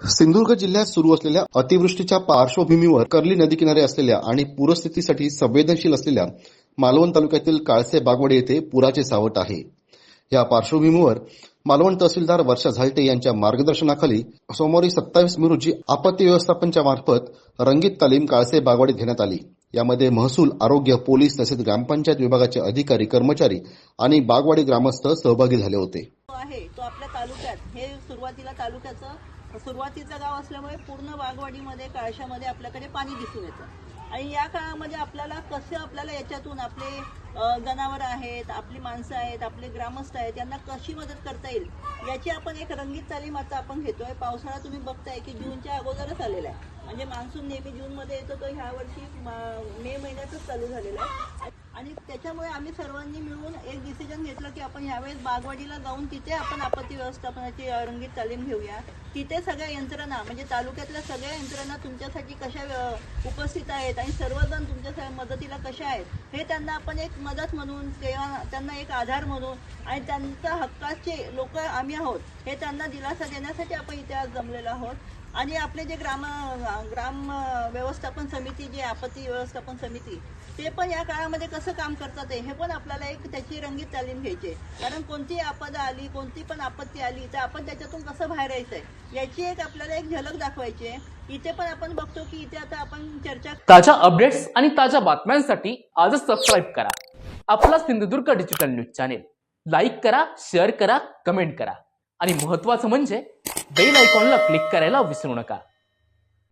सिंधुदुर्ग जिल्ह्यात सुरू असलेल्या अतिवृष्टीच्या पार्श्वभूमीवर कर्ली नदीकिनारे असलेल्या आणि पूरस्थितीसाठी संवेदनशील असलेल्या मालवण तालुक्यातील काळसे बागवडे येथे पुराचे सावट आहे. या पार्श्वभूमीवर मालवण तहसीलदार वर्षा झालटे यांच्या मार्गदर्शनाखाली सोमवारी सत्तावीस मे रोजी आपत्ती व्यवस्थापनच्या मार्फत रंगीत तालीम काळसे बागवाडी घेण्यात आली. यामध्ये महसूल आरोग्य पोलीस तसेच ग्रामपंचायत विभागाचे अधिकारी कर्मचारी आणि बागवाडी ग्रामस्थ सहभागी झाले होते. आहे तो आपल्या तालुक्यात हे सुरुवातीला तालुक्याचं सुरुवातीचं गाव असल्यामुळे पूर्ण बागवाडीमध्ये काळशामध्ये आपल्याकडे पाणी दिसून येतं. आणि या काळामध्ये आपल्याला कसं आपल्याला याच्यातून आपले जनावर आहेत आपली माणसं आहेत आपले ग्रामस्थ आहेत यांना कशी मदत करता येईल याची आपण एक रंगीत तालीम आता आपण घेतोय. पावसाळा तुम्ही बघताय की जूनच्या अगोदरच आलेला आहे. म्हणजे मान्सून नेहमी जूनमध्ये येतो तो ह्या वर्षी मे महिन्यातच चालू झालेला आहे. आणि त्याच्यामुळे आम्ही सर्वांनी मिळून एक डिसिजन घेतलं की आपण यावेळेस बागवाडीला जाऊन तिथे आपण आपत्ती व्यवस्थापनाची रंगीत तालीम घेऊया. तिथे सगळ्या यंत्रणा म्हणजे तालुक्यातल्या सगळ्या यंत्रणा तुमच्यासाठी कशा उपस्थित आहेत आणि सर्वजण तुमच्या मदतीला कशा आहेत हे त्यांना आपण एक मदत म्हणून किंवा त्यांना एक आधार म्हणून आणि त्यांच्या हक्काचे लोक आम्ही आहोत हे त्यांना दिलासा देण्यासाठी आपण इथे आज जमलेलो आहोत. आणि आपले जे ग्राम ग्राम व्यवस्थापन समिती जे आपत्ती व्यवस्थापन समिती ते पण या काळामध्ये कसं काम करतात हे पण आपल्याला एक त्याची रंगीत तालीम घ्यायची कारण कोणती आपदा आली कोणती पण आपत्ती आली तर आपण त्याच्यातून कसं बाहेर यायचं आहे याची एक आपल्याला एक झलक दाखवायची आहे. इथे पण आपण बघतो की इथे आता आपण चर्चा ताज्या अपडेट्स आणि ताज्या बातम्यांसाठी आजच सबस्क्राईब करा. आपला Sindhudurg digital news channel like करा शेअर करा कमेंट करा. आणि महत्वाचं म्हणजे बेल आयकॉनला क्लिक करायला विसरू नका.